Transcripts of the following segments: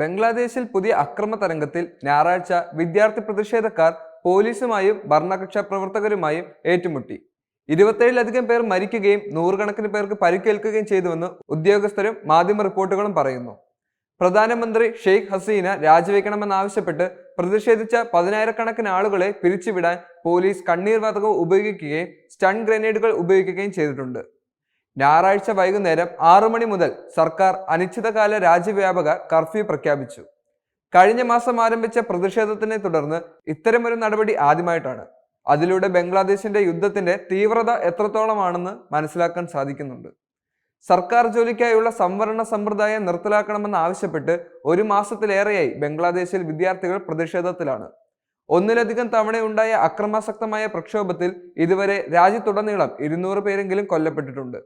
ബംഗ്ലാദേശിൽ പുതിയ അക്രമ തരംഗത്തിൽ ഞായറാഴ്ച വിദ്യാർത്ഥി പ്രതിഷേധക്കാർ പോലീസുമായും ഭരണകക്ഷ പ്രവർത്തകരുമായും ഏറ്റുമുട്ടി. ഇരുപത്തേഴിലധികം പേർ മരിക്കുകയും നൂറുകണക്കിന് പേർക്ക് പരിക്കേൽക്കുകയും ചെയ്തുവെന്ന് ഉദ്യോഗസ്ഥരും മാധ്യമ റിപ്പോർട്ടുകളും പറയുന്നു. പ്രധാനമന്ത്രി ഷെയ്ഖ് ഹസീന രാജിവെക്കണമെന്നാവശ്യപ്പെട്ട് പ്രതിഷേധിച്ച പതിനായിരക്കണക്കിന് ആളുകളെ പിരിച്ചുവിടാൻ പോലീസ് കണ്ണീർ വാതകം ഉപയോഗിക്കുകയും സ്റ്റൺ ഗ്രനേഡുകൾ ഉപയോഗിക്കുകയും ചെയ്തിട്ടുണ്ട്. ഞായറാഴ്ച വൈകുന്നേരം ആറു മണി മുതൽ സർക്കാർ അനിശ്ചിതകാല രാജ്യവ്യാപക കർഫ്യൂ പ്രഖ്യാപിച്ചു. കഴിഞ്ഞ മാസം ആരംഭിച്ച പ്രതിഷേധത്തിനെ തുടർന്ന് ഇത്തരമൊരു നടപടി ആദ്യമായിട്ടാണ്. അതിലൂടെ ബംഗ്ലാദേശിന്റെ യുദ്ധത്തിന്റെ തീവ്രത എത്രത്തോളമാണെന്ന് മനസ്സിലാക്കാൻ സാധിക്കുന്നുണ്ട്. സർക്കാർ ജോലിക്കായുള്ള സംവരണ സമ്പ്രദായം നിർത്തലാക്കണമെന്ന് ആവശ്യപ്പെട്ട് ഒരു മാസത്തിലേറെയായി ബംഗ്ലാദേശിൽ വിദ്യാർത്ഥികൾ പ്രതിഷേധത്തിലാണ്. ഒന്നിലധികം തവണയുണ്ടായ അക്രമാസക്തമായ പ്രക്ഷോഭത്തിൽ ഇതുവരെ രാജ്യത്തുടനീളം ഇരുന്നൂറ് പേരെങ്കിലും കൊല്ലപ്പെട്ടിട്ടുണ്ട്.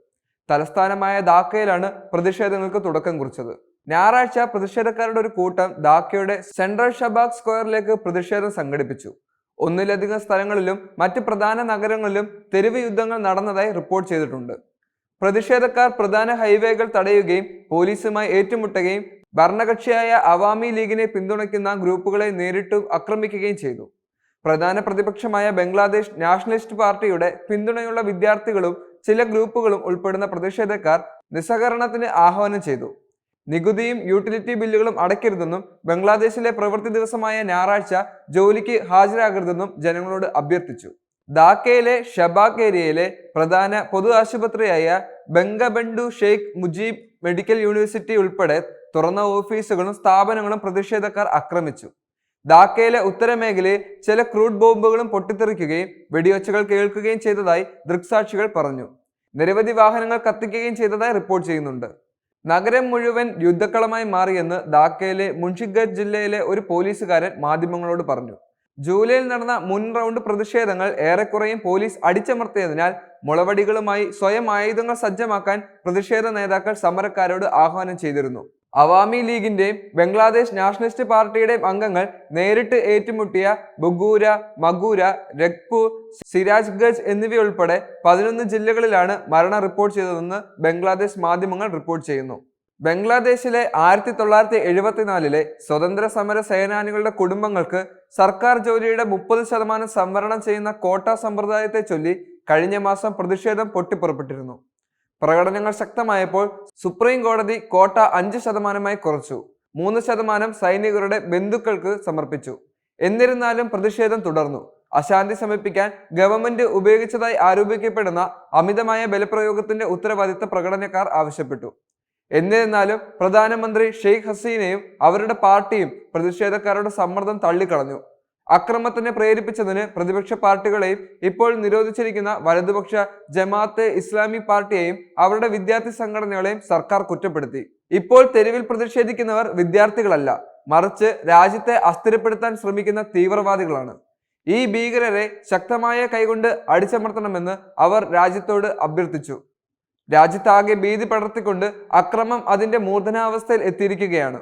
തലസ്ഥാനമായ ധാക്കയിലാണ് പ്രതിഷേധങ്ങൾക്ക് തുടക്കം കുറിച്ചത്. ഞായറാഴ്ച പ്രതിഷേധക്കാരുടെ ഒരു കൂട്ടം ധാക്കയുടെ സെൻട്രൽ ഷബാഗ് സ്ക്വയറിലേക്ക് പ്രതിഷേധം സംഘടിപ്പിച്ചു. ഒന്നിലധികം സ്ഥലങ്ങളിലും മറ്റ് പ്രധാന നഗരങ്ങളിലും തെരുവ് യുദ്ധങ്ങൾ നടന്നതായി റിപ്പോർട്ട് ചെയ്തിട്ടുണ്ട്. പ്രതിഷേധക്കാർ പ്രധാന ഹൈവേകൾ തടയുകയും പോലീസുമായി ഏറ്റുമുട്ടുകയും ഭരണകക്ഷിയായ അവാമി ലീഗിനെ പിന്തുണയ്ക്കുന്ന ഗ്രൂപ്പുകളെ നേരിട്ട് ആക്രമിക്കുകയും ചെയ്തു. പ്രധാന പ്രതിപക്ഷമായ ബംഗ്ലാദേശ് നാഷണലിസ്റ്റ് പാർട്ടിയുടെ പിന്തുണയുള്ള വിദ്യാർത്ഥികളും ചില ഗ്രൂപ്പുകളും ഉൾപ്പെടുന്ന പ്രതിഷേധക്കാർ നിസ്സഹകരണത്തിന് ആഹ്വാനം ചെയ്തു. നികുതിയും യൂട്ടിലിറ്റി ബില്ലുകളും അടയ്ക്കരുതെന്നും ബംഗ്ലാദേശിലെ പ്രവൃത്തി ദിവസമായ ഞായറാഴ്ച ജോലിക്ക് ഹാജരാകരുതെന്നും ജനങ്ങളോട് അഭ്യർത്ഥിച്ചു. ധാക്കയിലെ ഷബാഗ് ഏരിയയിലെ പ്രധാന പൊതു ആശുപത്രിയായ ബംഗബണ്ടു ഷെയ്ഖ് മുജീബ് മെഡിക്കൽ യൂണിവേഴ്സിറ്റി ഉൾപ്പെടെ തുറന്ന ഓഫീസുകളും സ്ഥാപനങ്ങളും പ്രതിഷേധക്കാർ ആക്രമിച്ചു. ധാക്കയിലെ ഉത്തരമേഖലയിൽ ചില ക്രൂഡ് ബോംബുകളും പൊട്ടിത്തെറിക്കുകയും വെടിയൊച്ചകൾ കേൾക്കുകയും ചെയ്തതായി ദൃക്സാക്ഷികൾ പറഞ്ഞു. നിരവധി വാഹനങ്ങൾ കത്തിക്കുകയും ചെയ്തതായി റിപ്പോർട്ട് ചെയ്യുന്നുണ്ട്. നഗരം മുഴുവൻ യുദ്ധക്കളമായി മാറിയെന്ന് ധാക്കയിലെ മുൻഷിഗഡ് ജില്ലയിലെ ഒരു പോലീസുകാരൻ മാധ്യമങ്ങളോട് പറഞ്ഞു. ജൂലൈയിൽ നടന്ന മുൻ റൗണ്ട് പ്രതിഷേധങ്ങൾ ഏറെക്കുറെയും പോലീസ് അടിച്ചമർത്തിയതിനാൽ മുളവടികളുമായി സ്വയം ആയുധങ്ങൾ സജ്ജമാക്കാൻ പ്രതിഷേധ നേതാക്കൾ സമരക്കാരോട് ആഹ്വാനം ചെയ്തിരുന്നു. അവാമി ലീഗിന്റെയും ബംഗ്ലാദേശ് നാഷണലിസ്റ്റ് പാർട്ടിയുടെയും അംഗങ്ങൾ നേരിട്ട് ഏറ്റുമുട്ടിയ ബുഗൂര മഗൂര രഗ്പൂർ സിരാജ്ഗജ് എന്നിവയുൾപ്പെടെ പതിനൊന്ന് ജില്ലകളിലാണ് മരണം റിപ്പോർട്ട് ചെയ്തതെന്ന് ബംഗ്ലാദേശ് മാധ്യമങ്ങൾ റിപ്പോർട്ട് ചെയ്യുന്നു. ബംഗ്ലാദേശിലെ ആയിരത്തി തൊള്ളായിരത്തി എഴുപത്തിനാലിലെ സ്വതന്ത്ര സമര സേനാനികളുടെ കുടുംബങ്ങൾക്ക് സർക്കാർ ജോലിയുടെ മുപ്പത് ശതമാനം സംവരണം ചെയ്യുന്ന കോട്ട സമ്പ്രദായത്തെ ചൊല്ലി കഴിഞ്ഞ മാസം പ്രതിഷേധം പൊട്ടിപ്പുറപ്പെട്ടിരുന്നു. പ്രകടനങ്ങൾ ശക്തമായപ്പോൾ സുപ്രീം കോടതി കോട്ട അഞ്ച് ശതമാനമായി കുറച്ചു. മൂന്ന് ശതമാനം സൈനികരുടെ ബന്ധുക്കൾക്ക് സമർപ്പിച്ചു. എന്നിരുന്നാലും പ്രതിഷേധം തുടർന്നു. അശാന്തി ശമിപ്പിക്കാൻ ഗവൺമെന്റ് ഉപയോഗിച്ചതായി ആരോപിക്കപ്പെടുന്ന അമിതമായ ബലപ്രയോഗത്തിന്റെ ഉത്തരവാദിത്ത പ്രകടനക്കാർ ആവശ്യപ്പെട്ടു. എന്നിരുന്നാലും പ്രധാനമന്ത്രി ഷെയ്ഖ് ഹസീനയും അവരുടെ പാർട്ടിയും പ്രതിഷേധക്കാരുടെ സമ്മർദ്ദം തള്ളിക്കളഞ്ഞു. അക്രമത്തിന് പ്രേരിപ്പിച്ചതിന് പ്രതിപക്ഷ പാർട്ടികളെയും ഇപ്പോൾ നിരോധിച്ചിരിക്കുന്ന വലതുപക്ഷ ജമാഅത്തെ ഇസ്ലാമി പാർട്ടിയെയും അവരുടെ വിദ്യാർത്ഥി സംഘടനകളെയും സർക്കാർ കുറ്റപ്പെടുത്തി. ഇപ്പോൾ തെരുവിൽ പ്രതിഷേധിക്കുന്നവർ വിദ്യാർത്ഥികളല്ല മറിച്ച് രാജ്യത്തെ അസ്ഥിരപ്പെടുത്താൻ ശ്രമിക്കുന്ന തീവ്രവാദികളാണ്. ഈ ഭീകരരെ ശക്തമായ കൈകൊണ്ട് അടിച്ചമർത്തണമെന്ന് അവർ രാജ്യത്തോട് അഭ്യർത്ഥിച്ചു. രാജ്യത്താകെ ഭീതി പടർത്തിക്കൊണ്ട് അക്രമം അതിന്റെ മൂർധനാവസ്ഥയിൽ എത്തിയിരിക്കുകയാണ്.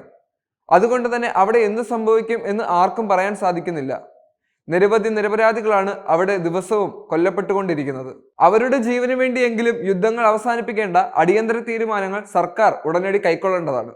അതുകൊണ്ട് തന്നെ അവിടെ എന്ത് സംഭവിക്കും എന്ന് ആർക്കും പറയാൻ സാധിക്കുന്നില്ല. നിരവധി നിരപരാധികളാണ് അവിടെ ദിവസവും കൊല്ലപ്പെട്ടുകൊണ്ടിരിക്കുന്നത്. അവരുടെ ജീവന് വേണ്ടിയെങ്കിലും യുദ്ധങ്ങൾ അവസാനിപ്പിക്കേണ്ട അടിയന്തര തീരുമാനങ്ങൾ സർക്കാർ ഉടനടി കൈക്കൊള്ളേണ്ടതാണ്.